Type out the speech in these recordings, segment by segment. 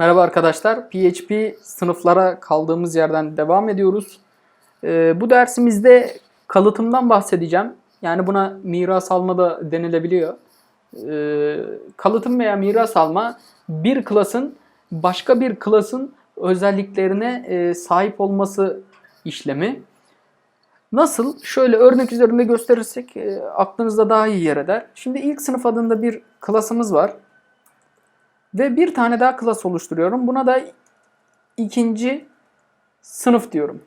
Merhaba arkadaşlar. PHP sınıflara kaldığımız yerden devam ediyoruz. Ee, bu dersimizde kalıtımdan bahsedeceğim. Yani buna miras alma da denilebiliyor. Ee, kalıtım veya miras alma bir klasın başka bir klasın özelliklerine e, sahip olması işlemi. Nasıl? Şöyle örnek üzerinde gösterirsek e, aklınızda daha iyi yer eder. Şimdi ilk sınıf adında bir klasımız var. Ve bir tane daha klas oluşturuyorum. Buna da ikinci sınıf diyorum.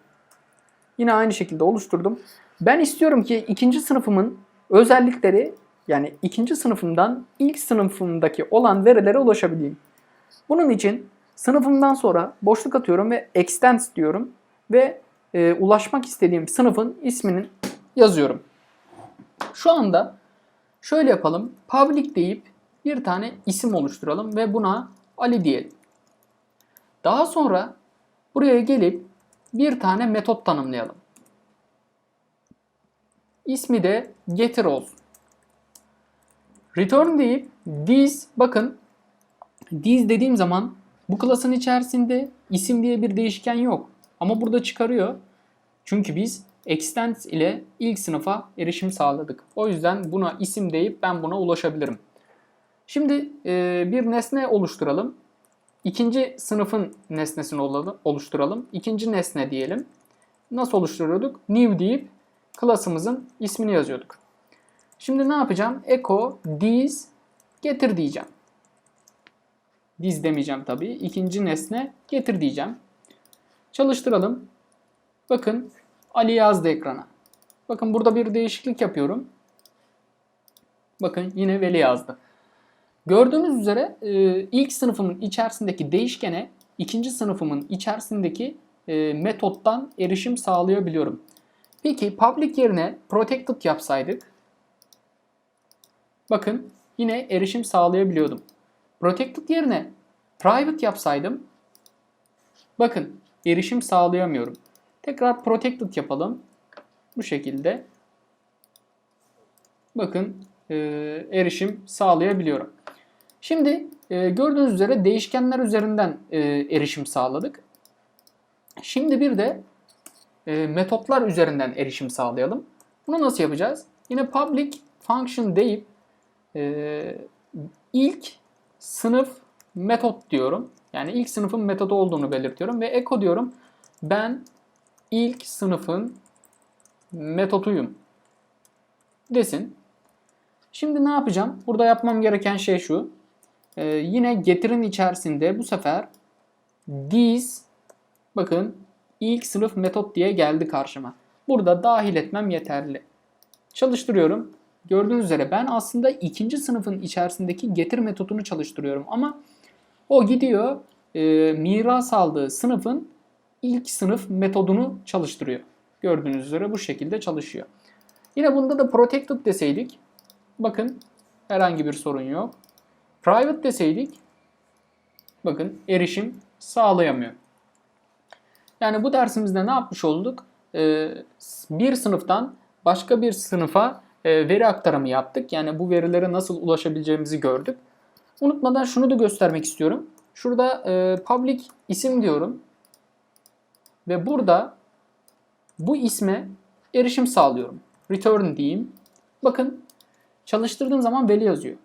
Yine aynı şekilde oluşturdum. Ben istiyorum ki ikinci sınıfımın özellikleri yani ikinci sınıfımdan ilk sınıfımdaki olan verilere ulaşabileyim. Bunun için sınıfımdan sonra boşluk atıyorum ve extends diyorum ve e, ulaşmak istediğim sınıfın ismini yazıyorum. Şu anda şöyle yapalım. Public deyip bir tane isim oluşturalım ve buna Ali diyelim. Daha sonra buraya gelip bir tane metot tanımlayalım. İsmi de getir olsun. Return deyip this bakın this dediğim zaman bu klasın içerisinde isim diye bir değişken yok. Ama burada çıkarıyor. Çünkü biz extend ile ilk sınıfa erişim sağladık. O yüzden buna isim deyip ben buna ulaşabilirim. Şimdi e, bir nesne oluşturalım. İkinci sınıfın nesnesini oluşturalım. İkinci nesne diyelim. Nasıl oluşturuyorduk? New deyip klasımızın ismini yazıyorduk. Şimdi ne yapacağım? Echo this getir diyeceğim. This demeyeceğim tabii. İkinci nesne getir diyeceğim. Çalıştıralım. Bakın Ali yazdı ekrana. Bakın burada bir değişiklik yapıyorum. Bakın yine Veli yazdı. Gördüğünüz üzere e, ilk sınıfımın içerisindeki değişkene ikinci sınıfımın içerisindeki e, metottan erişim sağlayabiliyorum. Peki public yerine protected yapsaydık bakın yine erişim sağlayabiliyordum. Protected yerine private yapsaydım bakın erişim sağlayamıyorum. Tekrar protected yapalım. Bu şekilde bakın e, erişim sağlayabiliyorum. Şimdi e, gördüğünüz üzere değişkenler üzerinden e, erişim sağladık. Şimdi bir de e, metotlar üzerinden erişim sağlayalım. Bunu nasıl yapacağız? Yine public function deyip e, ilk sınıf metot diyorum. Yani ilk sınıfın metodu olduğunu belirtiyorum ve echo diyorum. Ben ilk sınıfın metotuyum desin. Şimdi ne yapacağım? Burada yapmam gereken şey şu. Ee, yine getirin içerisinde bu sefer this bakın ilk sınıf metot diye geldi karşıma. Burada dahil etmem yeterli. Çalıştırıyorum. Gördüğünüz üzere ben aslında ikinci sınıfın içerisindeki getir metodunu çalıştırıyorum ama o gidiyor e, miras aldığı sınıfın ilk sınıf metodunu çalıştırıyor. Gördüğünüz üzere bu şekilde çalışıyor. Yine bunda da protected deseydik bakın herhangi bir sorun yok. Private deseydik bakın erişim sağlayamıyor. Yani bu dersimizde ne yapmış olduk? Ee, bir sınıftan başka bir sınıfa e, veri aktarımı yaptık. Yani bu verilere nasıl ulaşabileceğimizi gördük. Unutmadan şunu da göstermek istiyorum. Şurada e, public isim diyorum. Ve burada bu isme erişim sağlıyorum. Return diyeyim. Bakın çalıştırdığım zaman veli yazıyor.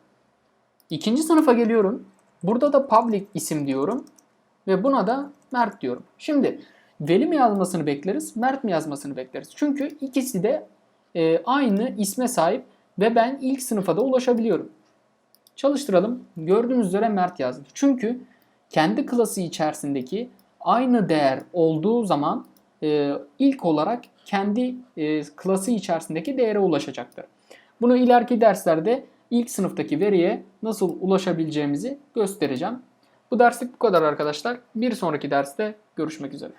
İkinci sınıfa geliyorum. Burada da public isim diyorum. Ve buna da Mert diyorum. Şimdi Veli mi yazmasını bekleriz, Mert mi yazmasını bekleriz? Çünkü ikisi de e, aynı isme sahip ve ben ilk sınıfa da ulaşabiliyorum. Çalıştıralım. Gördüğünüz üzere Mert yazdı. Çünkü kendi klası içerisindeki aynı değer olduğu zaman e, ilk olarak kendi e, klası içerisindeki değere ulaşacaktır. Bunu ileriki derslerde ilk sınıftaki veriye nasıl ulaşabileceğimizi göstereceğim. Bu derslik bu kadar arkadaşlar. Bir sonraki derste görüşmek üzere.